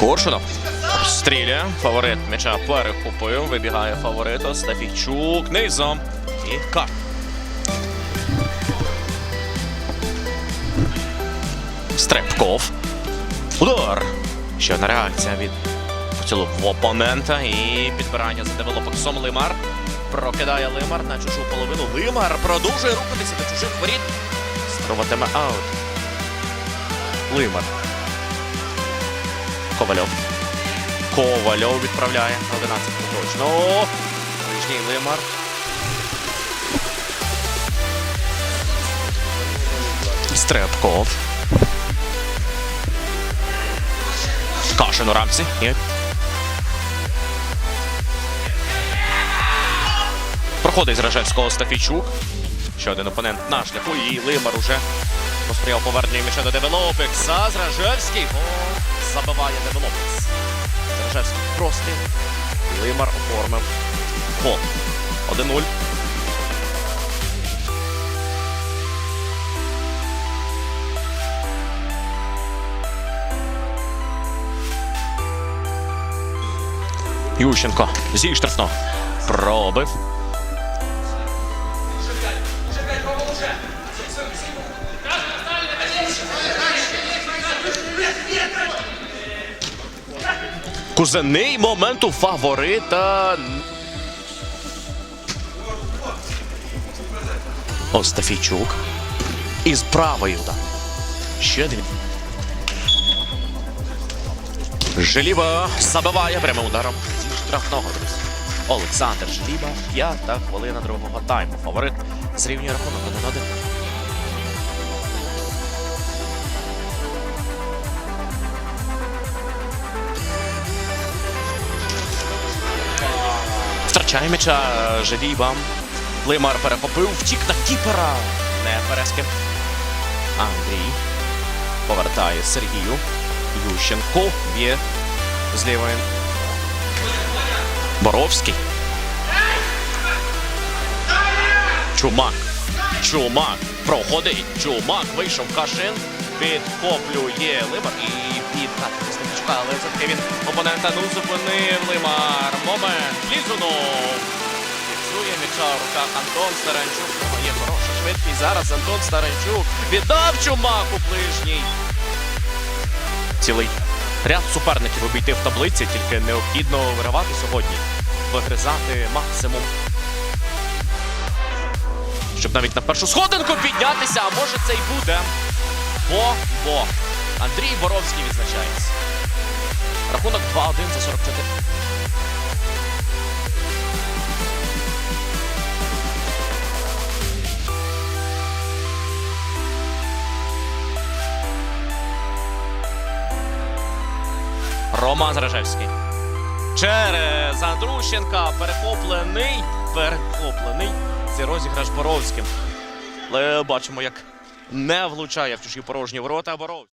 Коршунов стріляє. Фаворит м'яча перехопив. Вибігає фаворит. Стафійчук низом. І кар. Стрепков. Удар. Ще одна реакція від поцілунку опонента. І підбирання за девелопексом Лимар. Прокидає Лимар на чужу половину. Лимар продовжує рухатися до чужих воріт. Спробуватиме аут. Лимар. Ковальов. Ковальов відправляє на 11 точно. Ближній Лимар. Стрепков. Кашин у рамці. Ні. Проходить з Рожевського Стафійчук. Ще один опонент на шляху. І Лимар уже посприяв поверненню м'яча до Девелопекса. Зражевський. Забиває Девелопекс. Зражевський простріл. Лимар оформив гол. 1-0. Ющенко зі штрафного. Пробив. Кузений моменту фаворита. Остафійчук. Із правої удар. Ще один. Желіба забиває прямим ударом штрафного, друзі. Олександр Желіба, п'ята хвилина другого тайму. Фаворит зрівнює рахунок 1-1. Втрачає м'яча Желіба. Лимар перехопив, втік на кіпера. Не Пересків. Андрій повертає Сергію. Ющенко б'є з лівої. Боровський. Чумак. Чумак. Проходить. Чумак. Вийшов Кашин. Підхоплює Лимар і підкатить Степчука. Але все-таки він опонента ну зупинив Лимар. Момент. Лізунов. Фіксує м'яча в руках Антон Старанчук. Є хороша швидкість. Зараз Антон Старанчук віддав Чумаку ближній. Цілий ряд суперників обійти в таблиці, тільки необхідно виривати сьогодні, вигризати максимум. Щоб навіть на першу сходинку піднятися, а може це й буде. Бо, бо. Андрій Боровський відзначається. Рахунок 2-1 за 44. Роман Зражевський. Через Андрущенка перехоплений. Перехоплений. Це розіграш Боровським. Але бачимо, як не влучає в чужі порожні ворота Боровський.